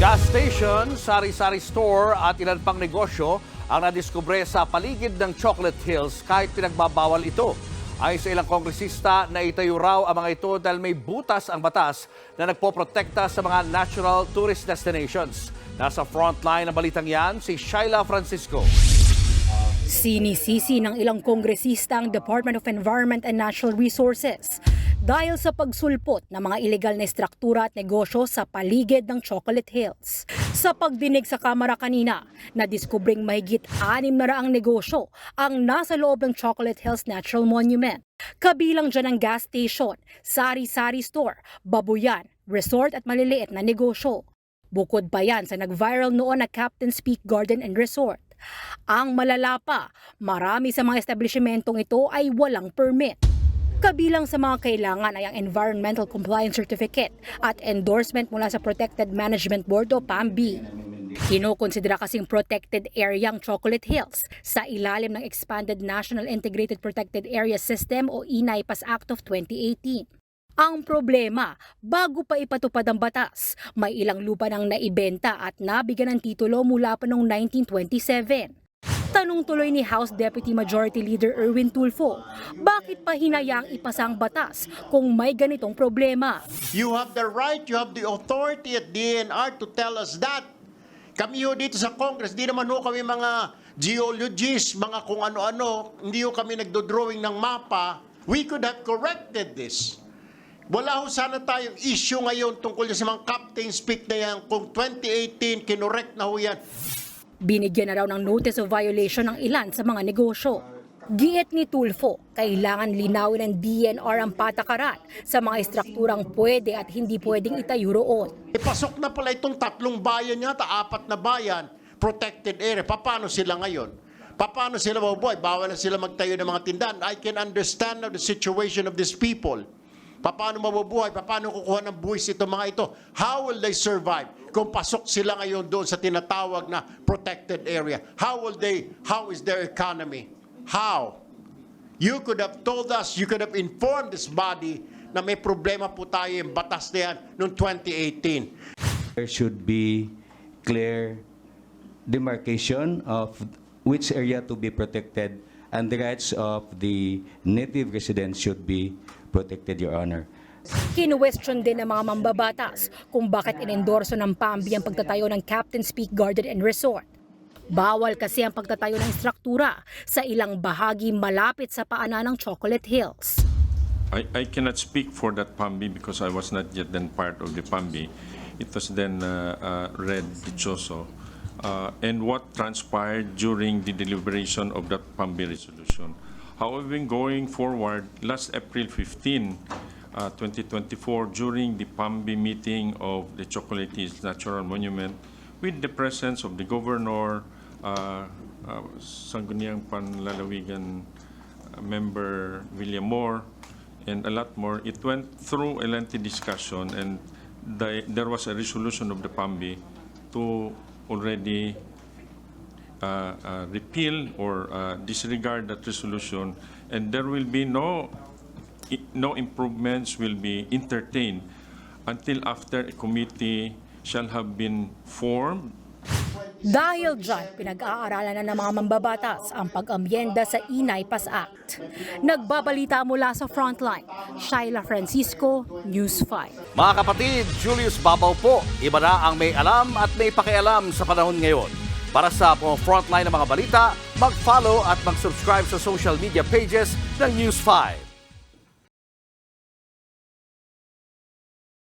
Gas station, sari-sari store at ilan pang negosyo ang nadiskubre sa paligid ng Chocolate Hills kahit pinagbabawal ito. Ayon sa ilang kongresista na itayo raw ang mga ito dahil may butas ang batas na nagpoprotekta sa mga natural tourist destinations. Nasa frontline ng balitang yan si Shaila Francisco. Sinisisi ng ilang kongresista ang Department of Environment and Natural Resources dahil sa pagsulpot ng mga ilegal na struktura at negosyo sa paligid ng Chocolate Hills. Sa pagdinig sa Kamara kanina, nadiskubring mahigit anim na raang negosyo ang nasa loob ng Chocolate Hills Natural Monument. Kabilang dyan ang gas station, sari-sari store, babuyan, resort at maliliit na negosyo. Bukod pa yan sa nag-viral noon na Captain's Peak Garden and Resort. Ang malala pa, marami sa mga establishmentong ito ay walang permit. Kabilang sa mga kailangan ay ang Environmental Compliance Certificate at endorsement mula sa Protected Management Board o PAMB. Kinokonsidera kasing protected area ang Chocolate Hills sa ilalim ng Expanded National Integrated Protected Area System o INAIPAS Act of 2018. Ang problema, bago pa ipatupad ang batas, may ilang lupa nang naibenta at nabigyan ng titulo mula pa noong 1927. Tanong tuloy ni House Deputy Majority Leader Erwin Tulfo, bakit pa hinayaang ipasa ang batas kung may ganitong problema? You have the right, you have the authority at DNR to tell us that. Kami ho dito sa Congress, di naman ho kami mga geologists, mga kung ano-ano, hindi ho kami nagdo-drawing ng mapa. We could have corrected this. Wala ho sana tayong issue ngayon tungkol sa mga captain's peak na yan. Kung 2018, kinorek na ho yan. Binigyan na raw ng notice of violation ng ilan sa mga negosyo. Giit ni Tulfo, kailangan linawin ng DNR ang patakaran sa mga estrukturang pwede at hindi pwedeng itayo roon. Ipasok na pala itong tatlong bayan yata, apat na bayan, protected area. Paano sila ngayon? Paano sila mabubuhay? Bawal na sila magtayo ng mga tindahan. I can understand now the situation of these people. Paano mabubuhay? Paano kukuha ng buwis ito mga ito? How will they survive? Kung pasok sila ngayon doon sa tinatawag na protected area. How will they, how is their economy? How? You could have told us, you could have informed this body na may problema po tayo yung batas na yan noong 2018. There should be clear demarcation of which area to be protected and the rights of the native residents should be protected, Your Honor. Kinuwestiyon din ng mga mambabatas kung bakit inendorso ng PAMBI ang pagtatayo ng Captain's Peak Garden and Resort. Bawal kasi ang pagtatayo ng struktura sa ilang bahagi malapit sa paanan ng Chocolate Hills. I, I cannot speak for that PAMBI because I was not yet then part of the PAMBI. It was then uh, uh, Red Dichoso. Uh, and what transpired during the deliberation of that PAMBI resolution. However, going forward, last April 15, uh, 2024, during the PAMBI meeting of the Chocolate Hills Natural Monument, with the presence of the governor, uh, uh, Sangguniang Panlalawigan uh, member William Moore, and a lot more. It went through a lengthy discussion, and the, there was a resolution of the PAMBI to already uh, uh, repeal or uh, disregard that resolution, and there will be no no improvements will be entertained until after a committee shall have been formed Dahil dyan, pinag-aaralan na ng mga mambabatas ang pag-amyenda sa Inay Pas Act. Nagbabalita mula sa Frontline, Shaila Francisco, News 5. Mga kapatid, Julius Babaw po. Iba na ang may alam at may pakialam sa panahon ngayon. Para sa mga frontline ng mga balita, mag-follow at mag-subscribe sa social media pages ng News 5.